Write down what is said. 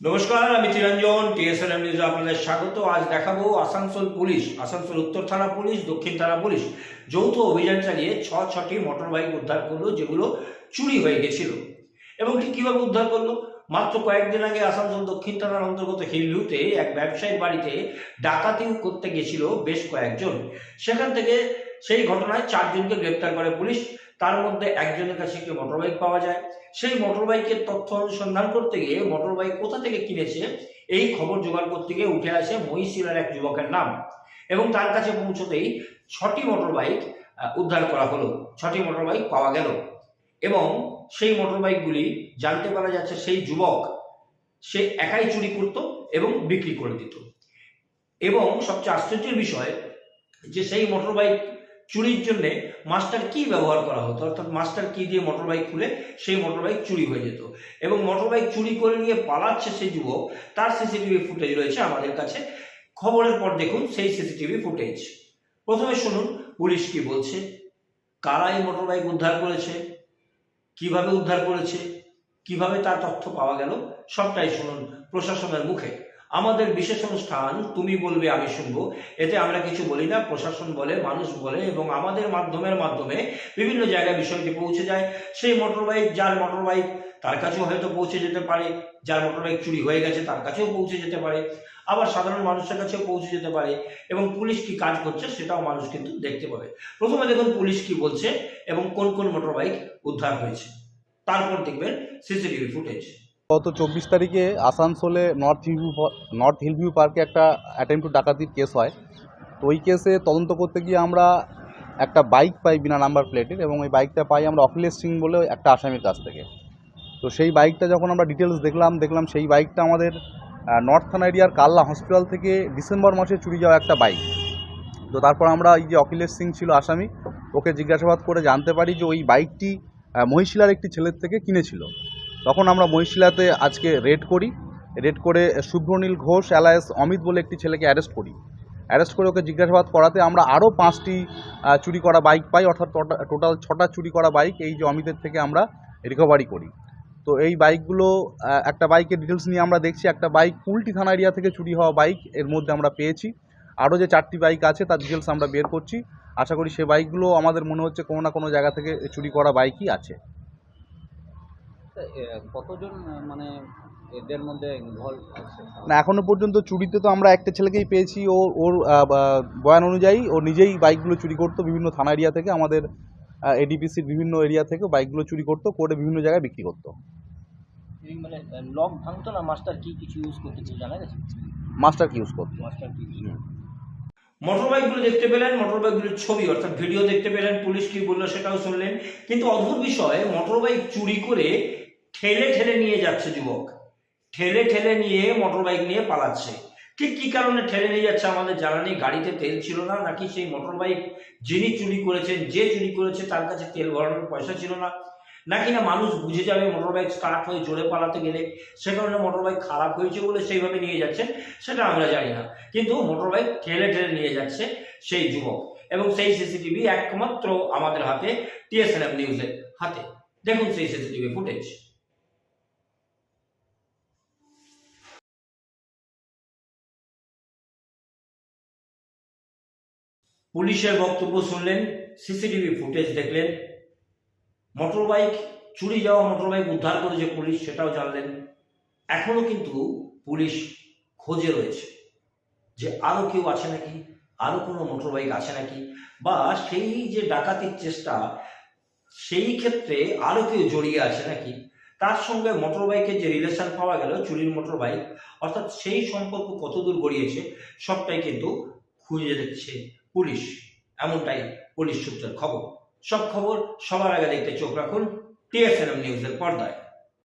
নমস্কার, আমি চিরঞ্জন টিএসএনএম নিউজে আপনাদের স্বাগত। আজ দেখাবো আসানসোল পুলিশ, আসানসোল উত্তর থানা পুলিশ, দক্ষিণ থানা পুলিশ। যৌথ অভিযান চালিয়ে ছ, ছটি মোটর বাইক উদ্ধার করল, যেগুলো চুরি হয়ে গেছিল। এবং ঠিক কীভাবে উদ্ধার করল? মাত্র কয়েকদিন আগে আসানসোল দক্ষিণ থানার অন্তর্গত হিলভিউতে এক ব্যবসায়ীর বাড়িতে ডাকাতি করতে গেছিল বেশ কয়েকজন। সেখান থেকে সেই ঘটনায় চারজনকে গ্রেপ্তার করে পুলিশ। তার মধ্যে একজনের কাছে একটি মোটরবাইক পাওয়া যায়। সেই মোটরবাইকের তথ্য অনুসন্ধান করতে গিয়ে মোটরবাইক কোথা থেকে কিনেছে, এই খবর জোগাড় করতে গিয়ে উঠে আসে মহিশিলার এক যুবকের নাম। এবং তার কাছে পৌঁছতেই ছটি মোটরবাইক উদ্ধার করা হলো। ছটি মোটরবাইক পাওয়া গেল। এবং সেই মোটরবাইকগুলি জানতে পারা যাচ্ছে সেই যুবক, সে একাই চুরি করত এবং বিক্রি করে দিত। এবং সবচেয়ে আশ্চর্যের বিষয় যে সেই মোটরবাইক চুরির জন্য মাস্টার কি ব্যবহার করা হতো? অর্থাৎ মাস্টার কি দিয়ে মোটরবাইক খুলে সেই মোটরবাইক চুরি হয়ে যেত। এবং মোটরবাইক চুরি করে নিয়ে পালাচ্ছে সেই যুবক, তার সিসিটিভি ফুটেজ রয়েছে আমাদের কাছে। খবরের পর দেখুন সেই সিসিটিভি ফুটেজ প্রথমে শুনুন, পুলিশ কি বলছে? কারা এই মোটরবাইক উদ্ধার করেছে? কীভাবে উদ্ধার করেছে? কীভাবে তার তথ্য পাওয়া গেল? সবটাই শুনুন প্রশাসনের মুখে। আমাদের বিশেষ অনুষ্ঠান, তুমি বলবে, আমি শুনব। এতে আমরা কিছু বলি না, প্রশাসন বলে, মানুষ বলে, এবং আমাদের মাধ্যমের মাধ্যমে বিভিন্ন জায়গায় বিষয়টি পৌঁছে যায়। সেই মোটরবাইক যার মোটরবাইক তার কাছেও হয়তো পৌঁছে যেতে পারে, যার মোটরবাইক চুরি হয়ে গেছে তার কাছেও পৌঁছে যেতে পারে, আবার সাধারণ মানুষের কাছেও পৌঁছে যেতে পারে, এবং পুলিশ কি কাজ করছে সেটাও মানুষ কিন্তু দেখতে পাবে। প্রথমে দেখুন পুলিশ কি বলছে এবং কোন কোন মোটরবাইক উদ্ধার হয়েছে। তারপর দেখবেন সিসিটিভি ফুটেজ। গত চব্বিশ তারিখে আসানসোলে নর্থ হিলভিউ নর্থ হিলভিউ পার্কে একটা অ্যাটেম্প টু ডাকাতির কেস হয়। তো ওই কেসে তদন্ত করতে গিয়ে আমরা একটা বাইক পাই বিনা নাম্বার প্লেটের এবং ওই বাইকটা পাই আমরা অখিলেশ সিং বলে একটা আসামির কাছ থেকে। তো সেই বাইকটা যখন আমরা ডিটেলস দেখলাম দেখলাম সেই বাইকটা আমাদের নর্থ থানা এরিয়ার কাল্লা হসপিটাল থেকে ডিসেম্বর মাসে চুরি যাওয়া একটা বাইক তো তারপর আমরা এই যে অখিলেশ সিং ছিল আসামি, ওকে জিজ্ঞাসাবাদ করে জানতে পারি যে ওই বাইকটি মহিশিলার একটি ছেলের থেকে কিনেছিল। তখন আমরা মহিশিলাতে আজকে রেড করি। রেড করে শুভ্রনীল ঘোষ অ্যালায়েস অমিত বলে একটি ছেলেকে অ্যারেস্ট করি। অ্যারেস্ট করে ওকে জিজ্ঞাসাবাদ করাতে আমরা আরও পাঁচটি চুরি করা বাইক পাই, অর্থাৎ টোটাল ছটা চুরি করা বাইক এই যে অমিতের থেকে আমরা রিকভারি করি। তো এই বাইকগুলো একটা বাইকের ডিটেলস নিয়ে আমরা দেখছি। একটা বাইক কুলটি থানা এরিয়া থেকে চুরি হওয়া বাইক এর মধ্যে আমরা পেয়েছি। আরও যে চারটি বাইক আছে তার ডিটেলস আমরা বের করছি। আশা করি সে বাইকগুলো আমাদের মনে হচ্ছে কোনো না কোনো জায়গা থেকে চুরি করা বাইকই আছে। কতজন মানে এদের মধ্যে ইনভলভ আছে? না এখনও পর্যন্ত চুরিতে তো আমরা একটা ছেলেকেই পেয়েছি। ও ওর বয়ান অনুযায়ী ও নিজেই বাইকগুলো চুরি করতো বিভিন্ন থানা এরিয়া থেকে আমাদের এডিপিসির বিভিন্ন এরিয়া থেকে বাইকগুলো চুরি করতো করে বিভিন্ন জায়গায় বিক্রি করতো। মানে লক ভাঙতো না? মাস্টার কি কিছু ইউজ করতে জানা গেছে মাস্টার কি ইউজ করতো? মাস্টার কি মোটরবাইকগুলো দেখতে পেলেন মোটরবাইকগুলোর ছবি অর্থাৎ ভিডিও দেখতে পেলেন পুলিশ কি বলল সেটাও শুনলেন। কিন্তু অদ্ভুত বিষয় মোটরবাইক চুরি করে ঠেলে ঠেলে নিয়ে যাচ্ছে যুবক। ঠেলে ঠেলে নিয়ে মোটরবাইক নিয়ে পালাচ্ছে। ঠিক কি কারণে ঠেলে নিয়ে যাচ্ছে আমাদের নেই, গাড়িতে তেল ছিল না, নাকি সেই মোটরবাইক যিনি চুরি করেছেন, যে চুরি করেছে তার কাছে তেল ভরানোর পয়সা ছিল না? নাকি না মানুষ বুঝে যাবে মোটরবাইক খারাপ হয়ে জোরে পালাতে গেলে সে কারণে মোটরবাইক খারাপ হয়েছে বলে সেইভাবে নিয়ে যাচ্ছে, সেটা আমরা জানি না। কিন্তু মোটরবাইক ঠেলে ঠেলে নিয়ে যাচ্ছে সেই যুবক এবং সেই সিসিটিভি একমাত্র আমাদের হাতে টিএসএনএম নিউজের হাতে। দেখুন সেই সিসিটিভি ফুটেজ পুলিশের বক্তব্য শুনলেন, সিসিটিভি ফুটেজ দেখলেন মোটরবাইক চুরি যাওয়া মোটরবাইক উদ্ধার করেছে পুলিশ সেটাও জানলেন। এখনও কিন্তু পুলিশ খোঁজে রয়েছে যে আরও কেউ আছে নাকি আরও কোনো মোটরবাইক আছে নাকি, বা সেই যে ডাকাতির চেষ্টা, সেই ক্ষেত্রে আরও কেউ জড়িয়ে আছে নাকি। তার সঙ্গে মোটরবাইকের যে রিলেশন পাওয়া গেল, চুরির মোটরবাইক অর্থাৎ সেই সম্পর্ক কতদূর গড়িয়েছে, সবটাই কিন্তু খুঁজে দেখছে পুলিশ। এমনটাই পুলিশ সূত্রের খবর। সব খবর সবার আগে দেখতে চোখ রাখুন টিএসএনএম নিউজের পর্দায়।